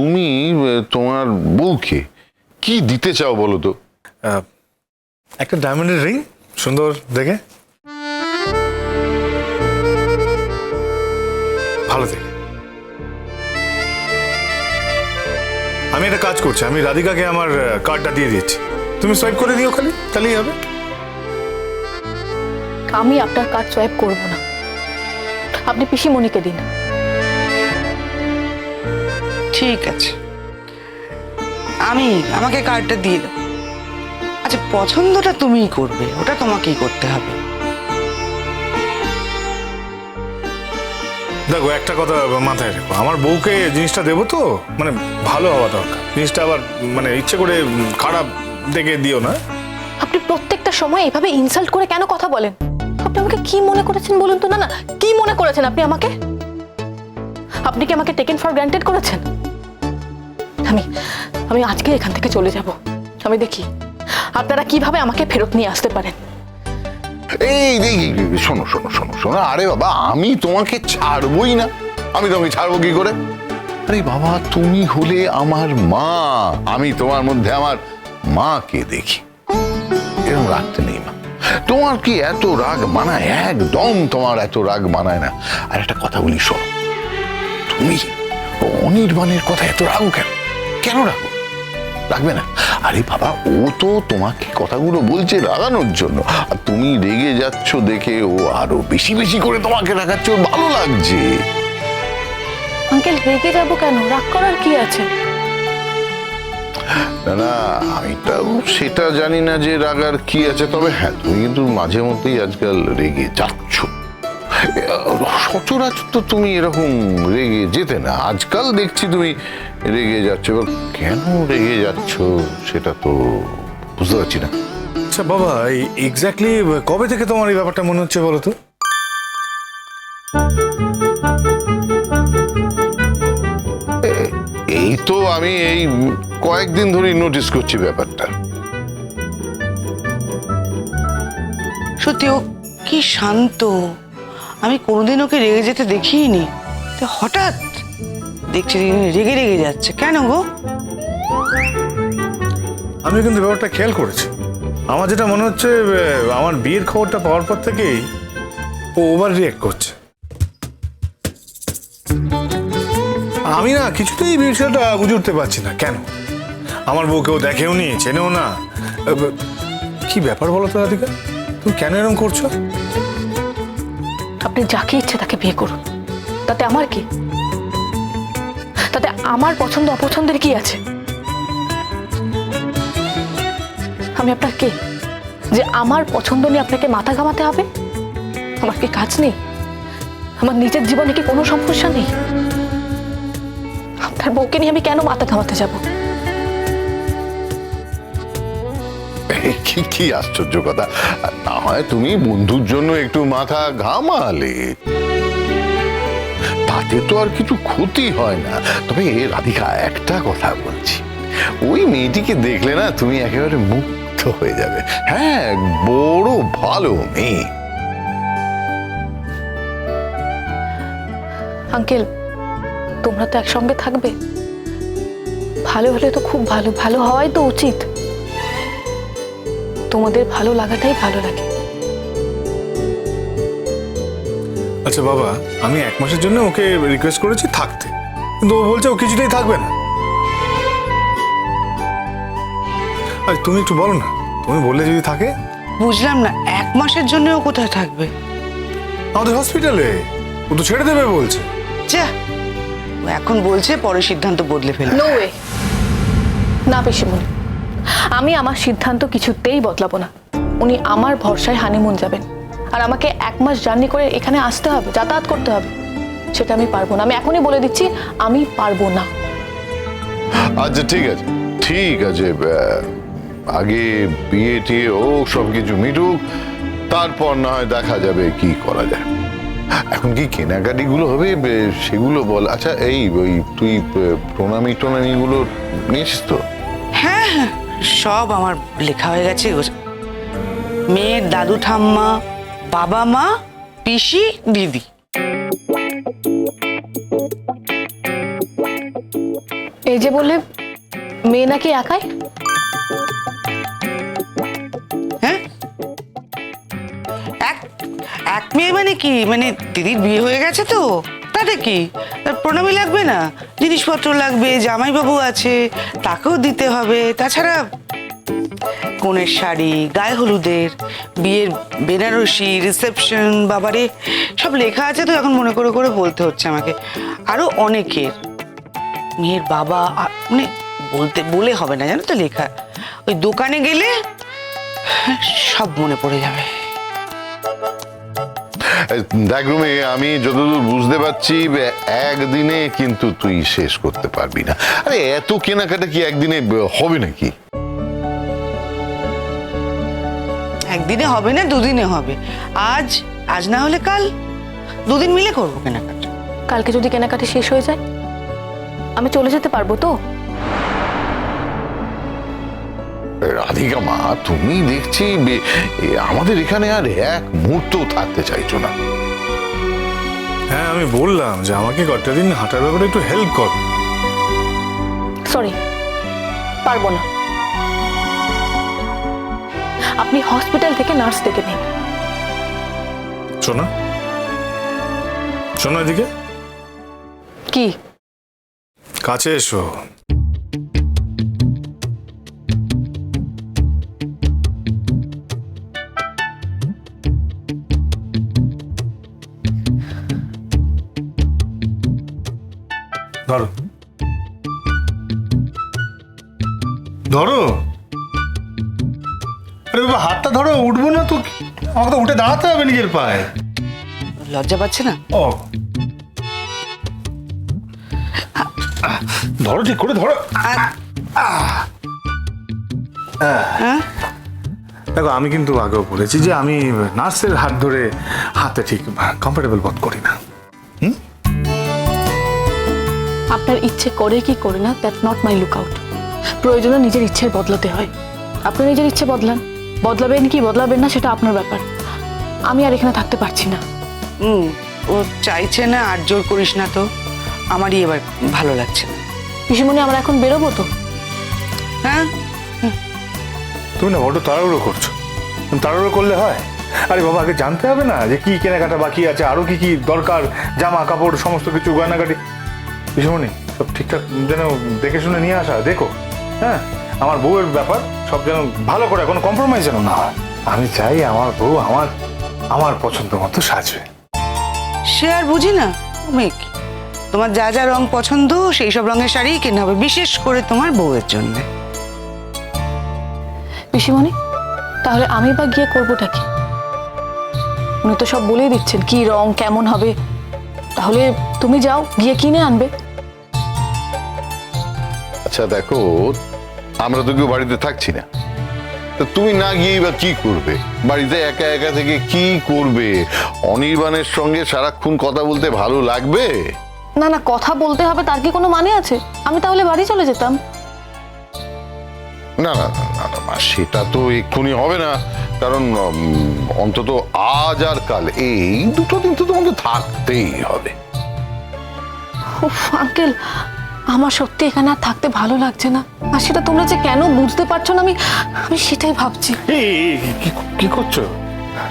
তুমি তোমার বউকে কি দিতে চাও বলো তো? আহ, একটা ডায়মন্ডের রিং সুন্দর দেখে? ভালো দেখে। আমি একটা কাজ করছি আমি রাধিকাকে আমার কার্ডটা দিয়ে দিচ্ছি। তুমি সোয়াইপ করে দিও খালি তাহলেই হবে। আমি আপনার কার্ড সোয়াইপ করব না। আপনি পিসিমণিকে দিন। ঠিক আছে। আমি আমাকে কার্ডটা দিয়ে দাও। আচ্ছা পছন্দটা তুমিই করবে ওটা তোমাকেই করতে হবে। দেখো একটা কথা মাথায় রেখো। আমার বউকে জিনিসটা দেবো তো মানে ভালো হওয়া দরকার। জিনিসটা আবার মানে ইচ্ছে করে খারাপ দেখে দিও না। আপনি প্রত্যেকটা সময় এভাবে ইনসাল্ট করে কেন কথা বলেন? আপনি আমাকে কি মনে করেছেন বলুন তো? না না কি মনে করেছেন আপনি আমাকে? আপনি কি আমাকে টেকেন ফর গ্রান্টেড করেছেন? আমি আমি আজকে এখান থেকে চলে যাব। আমি দেখি আপনারা কীভাবে আমাকে ফেরত নিয়ে আসতে পারেন? এই এই, শোনো শোনো শোনো শোনো আরে বাবা আমি তোমাকে ছাড়বই না। আমি তোমাকে ছাড়বো কি করে? আরে বাবা তুমি হলে আমার মা আমি তোমার মধ্যে আমার মাকে দেখি। এরকম রাখতে নেই মা। তোমার কি এত রাগ মানায়? একদম তোমার এত রাগ মানায় না। আর একটা কথা বলি শোনো তুমি অনির্বাণের কথা এত রাগো কেন? কেন রাগো রাখবে না। আরে বাবা ও তো তোমাকে কথাগুলো বলছে রাগানোর জন্য। আর তুমি রেগে যাচ্ছ দেখে ও আরও বেশি বেশি করে তোমাকে রাগাচ্ছে ভালো লাগছে। আঙ্কেল রেগে যাব কেন? রাগ করার কি আছে? না না আমি তাও সেটা জানি না যে রাগার কি আছে। তবে হ্যাঁ তুমি কিন্তু মাঝে মধ্যেই আজকাল রেগে যাচ্ছ। সচরাচর তো তুমি এরকম রেগে যেতে না। আজকাল দেখছি তুমি রেগে যাচ্ছ। এবার কেন রেগে যাচ্ছ সেটা তো বুঝতে পারছি না। আচ্ছা বাবা এক্স্যাক্টলি কবে থেকে তোমার এই ব্যাপারটা মনে হচ্ছে বলো তো? এই তো আমি এই কয়েকদিন ধরেই নোটিস করছি ব্যাপারটা। সত্যি ও কি শান্ত। আমি কোনোদিন ওকে রেগে যেতে দেখিনি। তো হঠাৎ দেখছি রেগে রেগে যাচ্ছে। কেন গো? আমি কিন্তু ব্যাপারটা খেয়াল করেছি। আমার যেটা মনে হচ্ছে আমার বিয়ের খবরটা পাওয়ার পর থেকেই ও ওভার রিয়েক্ট করছে। আমি না কিছুতেই বিষয়টা বুঝে উঠতে পারছি না। কেন? আমার বউ কেউ দেখেও নি, চেনেও না। কি ব্যাপার বলো তো রাধিকা? তুমি কেন এরকম করছ? আপনি যাকে ইচ্ছে তাকে বিয়ে করুন। তাতে আমার কি? তাতে আমার পছন্দ, অপছন্দের কি আছে? আমি আপনার কে? যে আমার পছন্দ নিয়ে আপনাকে মাথা ঘামাতে হবে? আমার কি কাজ নেই? আমার নিজের জীবনে কি কোনো সমস্যা নেই? আপনার বউকে নিয়ে আমি কেন মাথা ঘামাতে যাব? কি আশ্চর্য কথা। না হয় তুমি বন্ধুর জন্য একটু মাথা ঘামালে। তাতে তো আর কিছু ক্ষতি হয় না। তবে রাধিকা, একটা কথা বলছি। ওই মেয়েটিকে দেখলে না তুমি একেবারে মুগ্ধ হয়ে যাবে। হ্যাঁ বড় ভালো মেয়ে। আঙ্কেল, তোমরা তো একসঙ্গে থাকবে। ভালো হলে তো খুব ভালো ভালো হওয়াই তো উচিত। তোমাদের ভালো লাগাটাই ভালো লাগে। আচ্ছা বাবা আমি এক মাসের জন্য ওকে রিকোয়েস্ট করেছি থাকতে। কিন্তু ও বলছে ও কিছুতেই থাকবে না। আর তুমি একটু বলো না তুমি বললে যদি থাকে? বুঝলাম না এক মাসের জন্য ও কোথায় থাকবে? আমাদের হসপিটালে ও তো ছেড়ে দেবে বলছে। যা এখন বলছে পরে সিদ্ধান্ত বদলে ফেলবে। নো ওয়ে না পিসিমণি। আমি আমার সিদ্ধান্ত কিছুতেই বদলাবো না। উনি আমার ভরসায় হানিমুন যাবেন। আর আমাকে এক মাস জার্নি করে এখানে আসতে হবে যাতায়াত করতে হবে। সেটা আমি পারব না। আমি এখনই বলে দিচ্ছি আমি পারব না। আচ্ছা ঠিক আছে। ঠিক আছে আগে বিয়ে টিয়ে ও সব কিছু মিটুক তারপর না হয় দেখা যাবে কি করা যায়। এখন কি কেনাকাটি গুলো হবে সেগুলো বল। আচ্ছা এই ওই তুই প্রণামী টনামি গুলো নিস তো? হ্যাঁ হ্যাঁ। সব আমার লেখা হয়ে গেছে। মেয়ের দাদু ঠাম্মা বাবা মা পিসি দিদি। এই যে বললে মেয়ে নাকি একাই? হ্যাঁ? এক এক মেয়ে মানে কি? মানে দিদির বিয়ে হয়ে গেছে তো? তাতে কি? তার প্রণামী লাগবে না? জিনিসপত্র লাগবে, জামাইবাবু আছে, তাকেও দিতে হবে। তাছাড়া কনের শাড়ি, গায়ে হলুদের, বিয়ের বেনারসি, রিসেপশন, বাবারে, সব লেখা আছে তো এখন মনে করে করে বলতে হচ্ছে আমাকে। আরও অনেকের। মেয়ের বাবা মানে বলতে, বলে হবে না, জানো তো লেখা। ওই দোকানে গেলে সব মনে পড়ে যাবে। দেখ রুমি আমি যতদূর বুঝতে পারছি একদিনে কিন্তু তুই শেষ করতে পারবি না। আরে এত কেনাকাটা কি একদিনে হবে নাকি? একদিনে হবে না দুদিনে হবে। আজ আজ না হলে কাল। দুদিন মিলে করব কেনাকাটা। কালকে যদি কেনাকাটা শেষ হয়ে যায় আমি চলে যেতে পারব তো? রাধিকা মা তুমি দেখছি আমাদের এখানে আর এক মুহূর্ত থাকতে চাইছো না। হ্যাঁ আমি বললাম যে আমাকে কয়েকটা দিন হাঁটার ব্যাপারে একটু হেল্প কর। সরি পারব না। আপনি হসপিটাল থেকে নার্স ডেকে নিন। শোনা শোনো এদিকে। কি? কাছে এসো। ধরো। ধরো। আরে বাবা হাতটা ধরো উঠবো না তো আমাকে তো উঠে দাঁড়াতে হবে নিজের পায়ে। লজ্জা পাচ্ছে না? ও। ধরো ঠিক করে ধরো। হ্যাঁ? দেখো আমি কিন্তু আগেও বলেছি যে আমি নার্সের হাত ধরে হাতে ঠিক কমফোর্টেবল বোধ করি না। আপনার ইচ্ছে করে কি করে না that not my look out প্রয়োজনে নিজের ইচ্ছের বদলাতে হয়। আপনি নিজের ইচ্ছে বদলান। বদলাবেন কি বদলাবেন না সেটা আপনার ব্যাপার। আমি আর এখানে থাকতে পারছি না। হুম ও চাইছে না আর জোর করিস না তো। আমারই এবার ভালো লাগছে না। পিসিমণি আমরা এখন বেরোবো তো? হ্যাঁ? তুমি না বড্ড তাড়াহুড়ো করছ। তাড়াহুড়ো করলে হয়? আরে বাবা আগে জানতে হবে না যে কি কেনাকাটা বাকি আছে আরও কি কি দরকার জামা কাপড় সমস্ত কিছু গয়নাগাটি। পিসমণি সব ঠিকঠাক যেন দেখে শুনে নিয়ে আসা দেখো হ্যাঁ? আমার বউয়ের ব্যাপার সব যেন ভালো করে কোনো কম্প্রোমাইজ যেন না হয়। আমি চাই আমার বউ আমার আমার পছন্দ মতো সাজবে। সে আর বুঝি না। মেয়ে কি? তোমার যা যা রং পছন্দ সেই সব রঙের শাড়ি কেনা হবে বিশেষ করে তোমার বউয়ের জন্য। পিসিমণি তাহলে আমি বা গিয়ে করবোটা কি? উনি তো সব বলেই দিচ্ছেন কি রং কেমন হবে। তাহলে তুমি যাও গিয়ে কিনে আনবে। আচ্ছা দেখো আমরা তো কেউ বাড়িতে থাকছি না। তা তুমি না গিয়ে বা কি করবে? বাড়িতে একা একা থেকে কি করবে? অনির্বাণের সঙ্গে সারাক্ষণ কথা বলতে ভালো লাগবে? না না কথা বলতে হবে তার কি কোনো মানে আছে? আমি তাহলে বাড়ি চলে যেতাম। না না না, না, না মা, সেটা তো এক্ষুনি হবে না। কারণ উম, অন্তত আজ আর কাল এই দুটো দিন তো তোমাকে থাকতেই হবে। উফ আঙ্কেল আমার সত্যি এখানে আর থাকতে ভালো লাগছে না। আর সেটা তোমরা যে কেন বুঝতে পারছ না, আমি আমি সেটাই ভাবছি। কি করছ?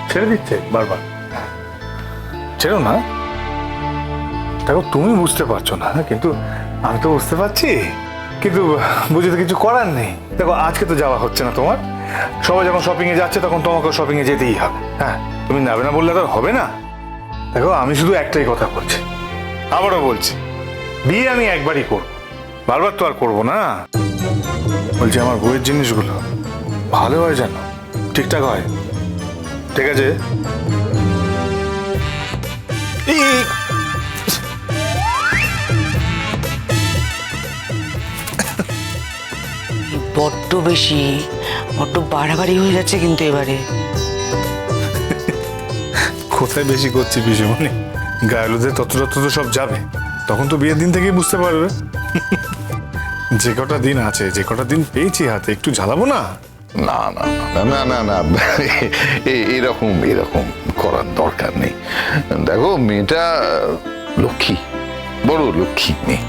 ছেড়ে দিচ্ছে বারবার। ছেড়ো না। দেখো, তুমি বুঝতে পারছ না, কিন্তু আমি তো বুঝতে পারছি। কিন্তু বুঝে তো কিছু করার নেই। দেখো, আজকে তো যাওয়া হচ্ছে না তোমার। সবাই যখন শপিং এ যাচ্ছে, তখন তোমাকে শপিং এ যেতেই হবে। হ্যাঁ তুমি যাবে না বললে তো হবে না। দেখো, আমি শুধু একটাই কথা বলছি। আবারও বলছি। বিয়ে আমি একবারই করব। বারবার তো আর করব না। বলছি আমার বইয়ের জিনিসগুলো ভালো হয় যেন? ঠিকঠাক হয়? ঠিক আছে? বড্ড বেশি বড্ড বাড়াবাড়ি হয়ে যাচ্ছে কিন্তু এবারে। কোথায় বেশি করছি পিসিমণি? গায়েলুদের তত তত তো সব যাবে। তখন তো বিয়ের দিন থেকেই বুঝতে পারবে। যে কটা দিন আছে যে কটা দিন পেয়েছি হাতে একটু ঝালাবো না? না না না না না এরকম এরকম করার দরকার নেই। দেখো মেয়েটা লক্ষ্মী বড় লক্ষ্মী মেয়ে।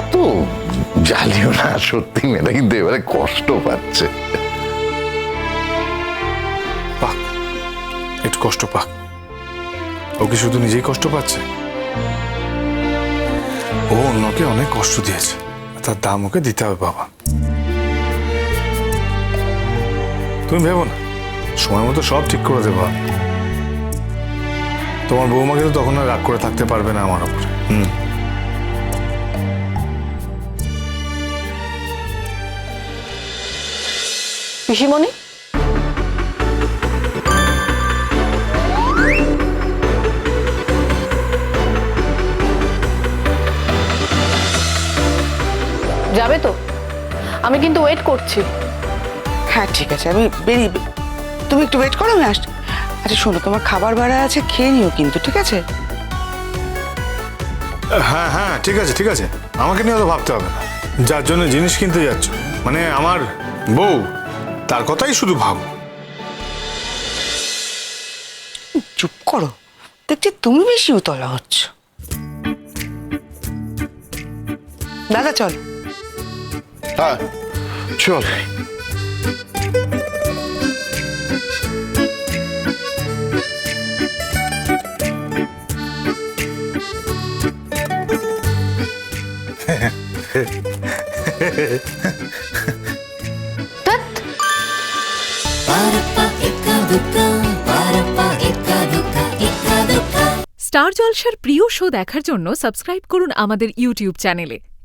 এত জ্বালিও না সত্যি মেয়েটা কিন্তু এবারে কষ্ট পাচ্ছে। পাক একটু কষ্ট পাক। ও কি শুধু নিজেই কষ্ট পাচ্ছে? ও অন্যকে অনেক কষ্ট দিয়েছে। তার দাম ওকে দিতে হবে, বাবা। তুমি ভেবো না। সময় মতো সব ঠিক করে দেবো। তোমার বৌমাকে তো তখন আর রাগ করে থাকতে পারবে না আমার উপরে। হুম। পিসিমণি? যাবে তো? আমি কিন্তু ওয়েট করছি। হ্যাঁ ঠিক আছে আমি বেরিয়ে তুমি একটু ওয়েট করো আমি আসছি আচ্ছা শোনো তোমার খাবার ভাড়া আছে খেয়ে নিও কিন্তু ঠিক আছে? হ্যাঁ হ্যাঁ ঠিক আছে ঠিক আছে। আমাকে নিয়ে অত ভাবতে হবে না। যার জন্য জিনিস কিনতে যাচ্ছ। মানে আমার বউ তার কথাই শুধু ভাবো। চুপ করো। দেখছি তুমি বেশি উতলা হচ্ছ। দাদা চল। হ্যাঁ চল। স্টার জলসার প্রিয় শো দেখার জন্য সাবস্ক্রাইব করুন আমাদের ইউটিউব চ্যানেলে।